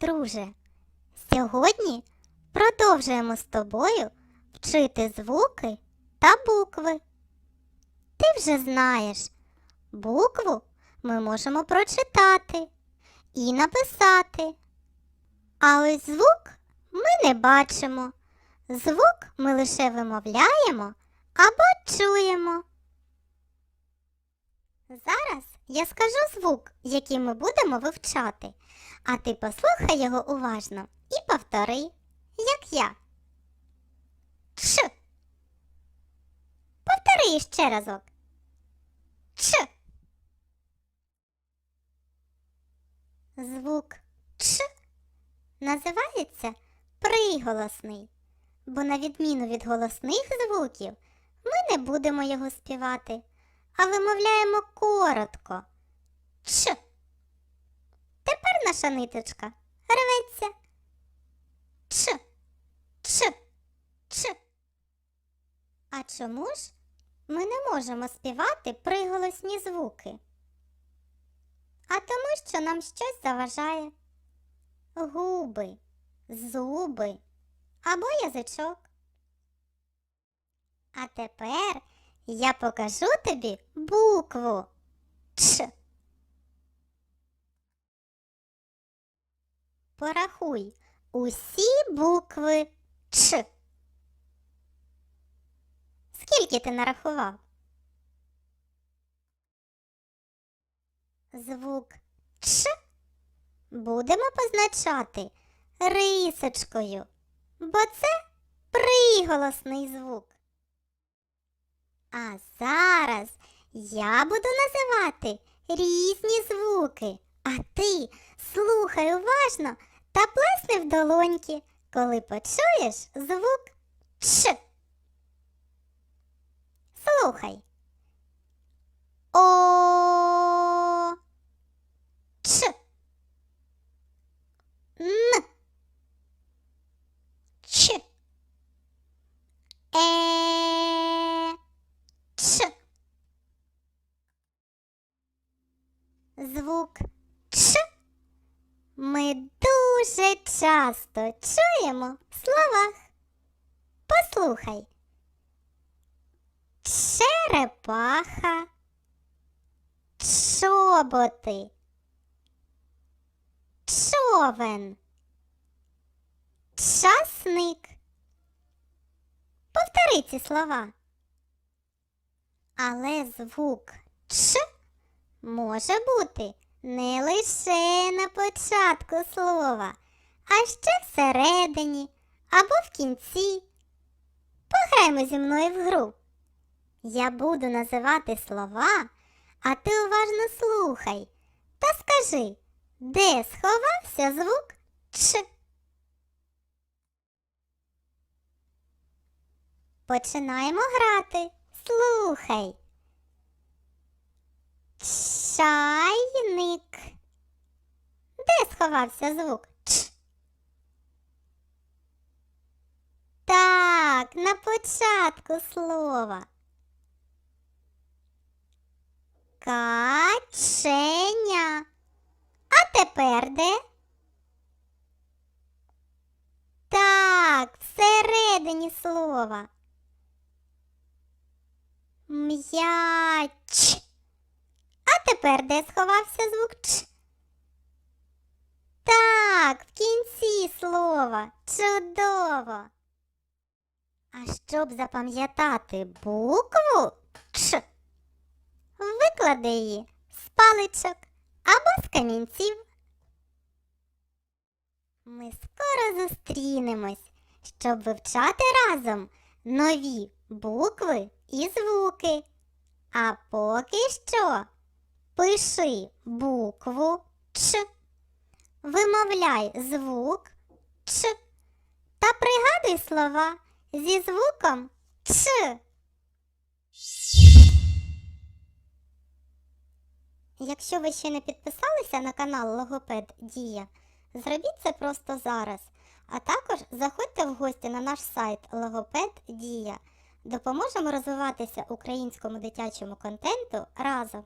друже. Сьогодні продовжуємо з тобою вчити звуки та букви. Ти вже знаєш, букву ми можемо прочитати і написати. А ось звук ми не бачимо. Звук ми лише вимовляємо або чуємо. Зараз я скажу звук, який ми будемо вивчати, а ти послухай його уважно і повтори, як я. Ч. Повтори ще разок. Ч. Звук Ч називається приголосний, бо на відміну від голосних звуків ми не будемо його співати, а вимовляємо коротко. Ч. Тепер наша ниточка рветься. Ч. Ч. Ч. А чому ж ми не можемо співати приголосні звуки? А тому, що нам щось заважає. Губи, зуби або язичок. А тепер я покажу тобі букву Ч. Порахуй усі букви Ч. Скільки ти нарахував? Звук Ч будемо позначати рисочкою, бо це приголосний звук. А зараз я буду називати різні звуки, а ти слухай уважно та плесни в долоньки, коли почуєш звук Ч. Слухай. О. Ч. Н. Ч. Е. Ч. Звук ми дуже часто чуємо в словах. Послухай. Черепаха, чоботи, човен, часник. Повтори ці слова. Але звук Ч може бути не лише на початку слова, а ще всередині або в кінці. Пограємо зі мною в гру. Я буду називати слова, а ти уважно слухай та скажи, де сховався звук Ч. Починаємо грати. Слухай. Чайник. Де сховався звук Ч? Так, на початку слова. Каченя. А тепер де? Так, всередині слова. М'яч. Тепер де сховався звук Ч? Так, в кінці слова. Чудово. А щоб запам'ятати букву Ч, виклади її з паличок або з камінців. Ми скоро зустрінемось, щоб вивчати разом нові букви і звуки. А поки що пиши букву Ч, вимовляй звук Ч та пригадуй слова зі звуком Ч. Якщо ви ще не підписалися на канал Логопед Дія, зробіть це просто зараз. А також заходьте в гості на наш сайт Логопед Дія. Допоможемо розвиватися українському дитячому контенту разом.